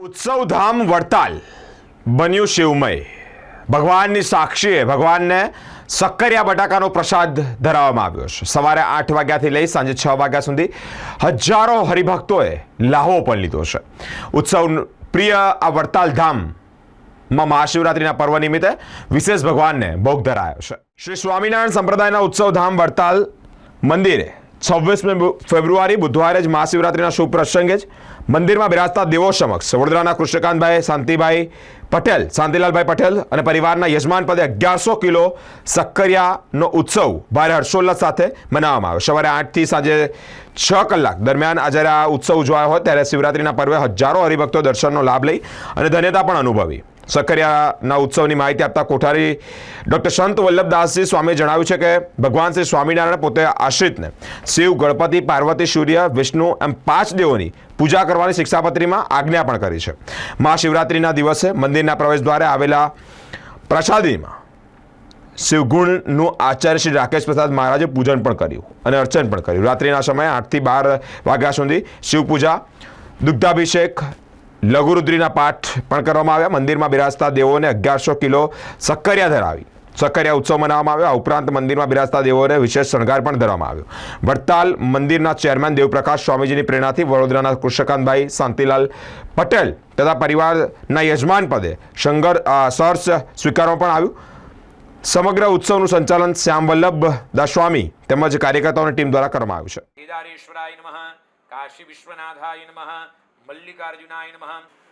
ઉત્સવધામ વડતાલ. બન્યું શિવમય. ભગવાનની સાક્ષીએ ભગવાનને સક્કરિયા બટાકાનો પ્રસાદ ધરાવવામાં આવ્યો છે. સવારે આઠ વાગ્યાથી લઈ સાંજે છ વાગ્યા સુધી હજારો હરિભક્તોએ લાહો પણ લીધો છે. ઉત્સવ પ્રિય આ વડતાલ ધામ મહાશિવરાત્રિના પર્વ નિમિત્તે વિશેષ ભગવાનને ભોગ ધરાયો છે. શ્રી સ્વામિનારાયણ સંપ્રદાયના ઉત્સવધામ વડતાલ મંદિરે છવ્વીસમી ફેબ્રુઆરી, બુધવારે જ મહાશિવરાત્રિના શુભ પ્રસંગે જ મંદિરમાં બિરાજતા દેવો સમક્ષ વડોદરાના કૃષ્ણકાંતભાઈ, શાંતિભાઈ પટેલ, શાંતિલાલભાઈ પટેલ અને પરિવારના યજમાન પદે અગિયારસો કિલો સક્કરિયાનો ઉત્સવ ભારે હર્ષોલ્લાસ સાથે મનાવવામાં આવ્યો. સવારે આઠથી સાંજે છ કલાક દરમિયાન આ જ્યારે આ ઉત્સવ ઉજવાયો હોય ત્યારે શિવરાત્રિના પર્વે હજારો હરિભક્તો દર્શનનો લાભ લઈ અને ધન્યતા પણ અનુભવી. સક્કરિયાના ઉત્સવની માહિતી આપતા કોઠારી ડૉક્ટર સંત વલ્લભદાસજી સ્વામીએ જણાવ્યું છે કે ભગવાન શ્રી સ્વામિનારાયણ પોતે આશ્રિતને શિવ, ગણપતિ, પાર્વતી, સૂર્ય, વિષ્ણુ એમ પાંચ દેવોની પૂજા કરવાની શિક્ષાપત્રીમાં આજ્ઞા પણ કરી છે. મહાશિવરાત્રિના દિવસે મંદિરના પ્રવેશ દ્વારે આવેલા પ્રસાદીમાં શિવગુણનું આચાર્ય શ્રી રાકેશ પ્રસાદ મહારાજે પૂજન પણ કર્યું અને અર્ચન પણ કર્યું. રાત્રિના સમયે આઠથી બાર વાગ્યા સુધી શિવપૂજા, દુગ્ધાભિષેક લઘુરુદ્રીના પાઠ પણ કરવામાં આવ્યા. મંદિરમાં બિરાજતા દેવોને અગિયારસો કિલો સક્કરિયા ધરાવી. સક્કરિયા ઉત્સવ મનાવવામાં આવ્યો. આ ઉપરાંત મંદિરમાં બિરાજતા દેવોને વિશેષ શણગાર પણ ધરવામાં આવ્યો. વડતાલ મંદિરના ચેરમેન દેવપ્રકાશ સ્વામીજીની પ્રેરણાથી વડોદરાના કૃષ્ણકાંતભાઈ શાંતિલાલ પટેલ તથા પરિવારના યજમાન પદે શંગર સહર્ષ સ્વીકારવામાં પણ આવ્યું. સમગ્ર ઉત્સવનું સંચાલન શ્યામ વલ્લભ દાસ્વામી તેમજ કાર્યકર્તાઓની ટીમ દ્વારા કરવામાં આવ્યું છે. કાશી વિશ્વનાથાય નમઃ મલ્લિકાર્જુનાય નમઃ